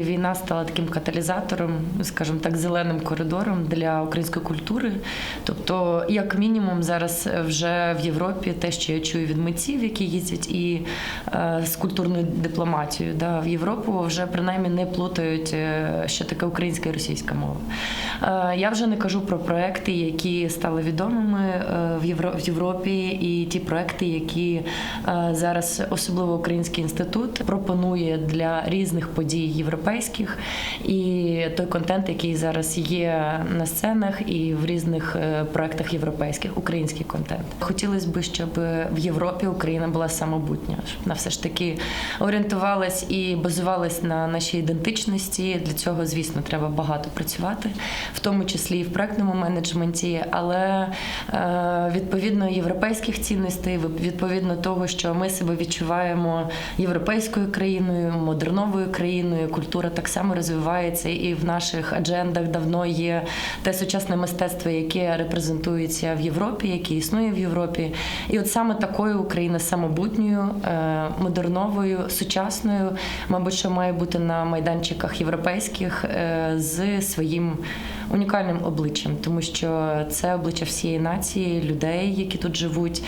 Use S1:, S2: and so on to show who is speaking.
S1: Війна стала таким каталізатором, скажімо так, зеленим коридором для української культури. Тобто, як мінімум, зараз вже в Європі те, що я чую від митців, які їздять, і е, з культурною дипломатією, да, в Європу вже принаймні не плутають, е, що таке українська і російська мова. Е, я вже не кажу про проекти, які стали відомими е, в Євро- в Європі, і ті проекти, які е, зараз особливо Український інститут пропонує для різних подій європейських, і той контент, який зараз є на сценах і в різних проектах європейських, український контент. Хотілося б, щоб в Європі Україна була самобутня, щоб вона все ж таки орієнтувалась і базувалась на нашій ідентичності. Для цього, звісно, треба багато працювати, в тому числі і в проектному менеджменті, але е, відповідно європейських цінностей, відповідно того, що ми себе відчуваємо європейською країною, модерновою країною. Культура так само розвивається, і в наших аджендах давно є те сучасне мистецтво, яке репрезентується в Європі, яке існує в Європі. І от саме такою Україна самобутньою, е, модерновою, сучасною, мабуть, що має бути на майданчиках європейських е, з своїм унікальним обличчям, тому що це обличчя всієї нації, людей, які тут живуть.